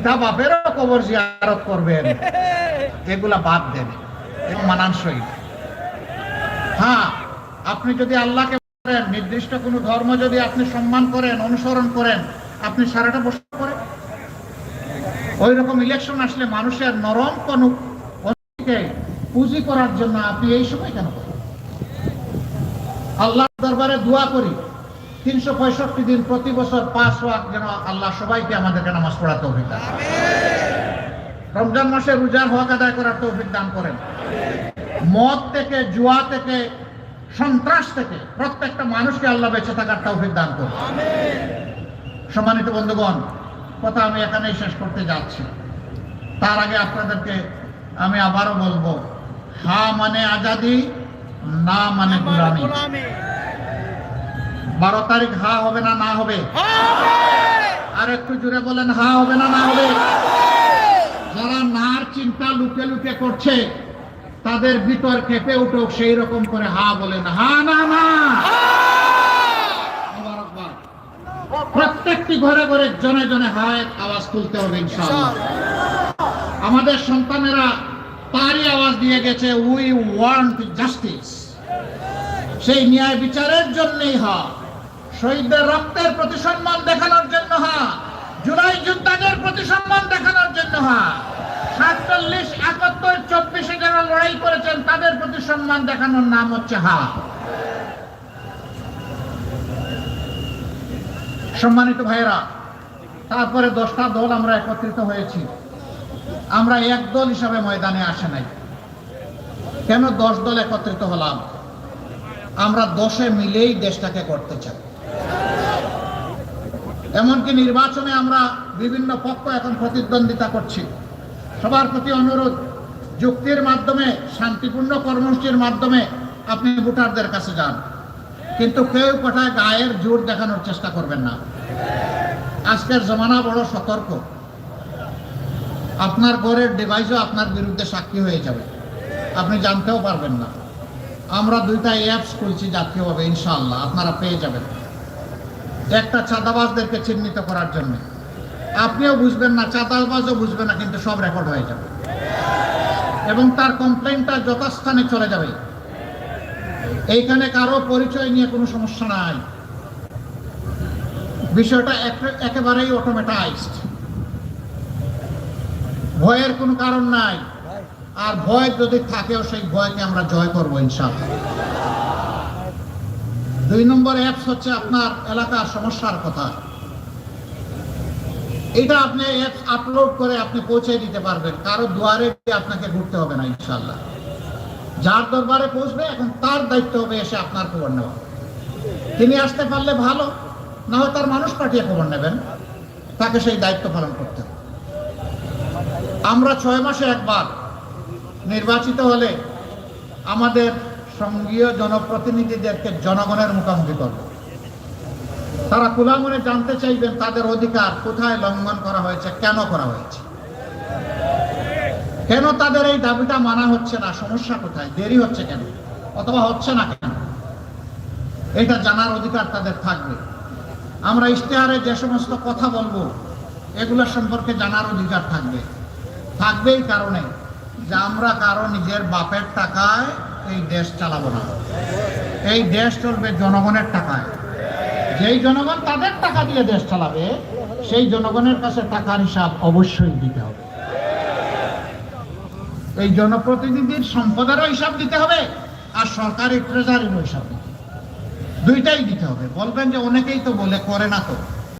পিতা বাপেরও কবর জিয়ারত করবেন। এগুলা বাদ দেন। এবং মানানসই। হ্যাঁ আপনি যদি আল্লাহকে করেন নির্দিষ্ট কোনো ধর্ম যদি আপনি সম্মান করেন, অনুসরণ করেন, আপনি সারাটা বসে করেন? ওই রকম ইলেকশন আসলে মানুষের নরম কোন পুঁজি করার জন্য আপনি এই সময় কেন করেন? আল্লাহ দরবারে দোয়া করি। তিনশো পঁয়ষট্টি দিন প্রতি বছর পাঁচ ওয়াক যেন আল্লাহ সবাইকে আমাদেরকে নামাজ পড়াতে অভিজ্ঞতা রমজান মাসে রোজার হক আদায় করার তৌফিক দান করেন। মদ থেকে, জুয়া থেকে, সন্ত্রাস থেকে প্রত্যেকটা মানুষকে আল্লাহ বেঁচে থাকার তৌফিক দান করুন। সম্মানিত বন্ধুগণ, কথা আমি এখানেই শেষ করতে যাচ্ছি। তার আগে আপনাদেরকে আমি আবারও বলব, হা মানে আজাদি, না মানে গুলামি। বারো তারিখ হা হবে না না হবে? আর একটু জুড়ে বলেন, হা হবে না না হবে? যারা নার চিন্তা লুকে লুকে করছে, তাদের ভিতর কেঁপে উঠুক, সেই রকম করে হা বলেন। হা না না। প্রত্যেকটি ঘরে ঘরে জনে জনে হায় আওয়াজ তুলতে হবে আমাদের সন্তানেরা তারই আওয়াজ দিয়ে গেছে উই ওয়ান্ট জাস্টিস সেই ন্যায় বিচারের জন্যই হা। শহীদদের রক্তের প্রতি সম্মান দেখানোর জন্য হা। জুলাই যোদ্ধাদের প্রতি সম্মান দেখানোর জন্য হা। সাতচল্লিশ, একাত্তর, চব্বিশে যারা লড়াই করেছেন, তাদের প্রতি সম্মান দেখানোর নাম হচ্ছে হা। সম্মানিত ভাইয়েরা, তারপরে দশটা দল আমরা একত্রিত হয়েছি। আমরা এক দল হিসাবে ময়দানে আসে নাই। কেন দশ দল একত্রিত হলাম? আমরা দশে মিলেই দেশটাকে করতে চাই। এমনকি নির্বাচনে আমরা বিভিন্ন পক্ষ এখন প্রতিদ্বন্দ্বিতা করছি। সবার প্রতি অনুরোধ, যুক্তির মাধ্যমে, শান্তিপূর্ণ কর্মসূচির মাধ্যমে আপনি ভোটারদের কাছে যান। কিন্তু কেউ কোথায় গায়ের জোর দেখানোর চেষ্টা করবেন না। আজকের জমানা বড় সতর্ক। আপনার ঘরের ডিভাইসও আপনার বিরুদ্ধে সাক্ষী হয়ে যাবে। আপনি জানতেও পারবেন না। আমরা দুইটা অ্যাপস খুলছি জাতীয়ভাবে ইনশাল্লাহ আপনারা পেয়ে যাবেন। একটা চাঁদাবাজদেরকে চিহ্নিত করার জন্য। আপনিও বুঝবেন না, চাঁদাবাজও বুঝবে না, কিন্তু সব রেকর্ড হয়ে যাবে। এবং তার কমপ্লেনটা যথাস্থানে চলে যাবে। এইখানে কারও পরিচয় নিয়ে কোনো সমস্যা নাই। বিষয়টা একেবারেই অটোমেটাইজড ভয়ের কোনো কারণ নাই। আর ভয় যদি থাকেও, সেই ভয়কে আমরা জয় করব, ইনশাআল্লাহ। দুই নম্বর অ্যাপস হচ্ছে আপনার এলাকার সমস্যার কথা। এটা আপনি অ্যাপস আপলোড করে আপনি পৌঁছে দিতে পারবেন। কারও দুয়ারে আপনাকে ঘুরতে হবে না ইনশাল্লাহ যার দরবারে পৌঁছবে, এখন তার দায়িত্ব হবে এসে আপনার খবর নেওয়া। তিনি আসতে পারলে ভালো, না হয় তার মানুষ পাঠিয়ে খবর নেবেন। তাকে সেই দায়িত্ব পালন করতে হবে। আমরা ছয় মাসে একবার নির্বাচিত হলে আমাদের সঙ্গীয় জনপ্রতিনিধিদেরকে জনগণের মুখোমুখি করব। তারা খোলামনে জানতে চাইবেন তাদের অধিকার কোথায় লঙ্ঘন করা হয়েছে, কেন করা হয়েছে। কেন তাদের এই দাবিটা মানা হচ্ছে না, সমস্যা কোথায়, দেরি হচ্ছে কেন, অথবা হচ্ছে না কেন? এটা জানার অধিকার তাদের থাকবে। আমরা ইশতেহারে যে সমস্ত কথা বলব, এগুলো সম্পর্কে জানার অধিকার থাকবে। থাকবে এই কারণে যে আমরা কারও নিজের বাপের টাকায় এই দেশ চালাবো না। এই দেশ চলবে জনগণের টাকায়। যেই জনগণ তাদের টাকা দিয়ে দেশ চালাবে, সেই জনগণের কাছে টাকার হিসাব অবশ্যই দিতে হবে। এই জনপ্রতিনিধির সম্পদেরও হিসাব দিতে হবে আর সরকারি ট্রেজারিরও হিসাব দিতে। দুইটাই দিতে হবে। বলবেন যে অনেকেই তো বলে, করে না তো।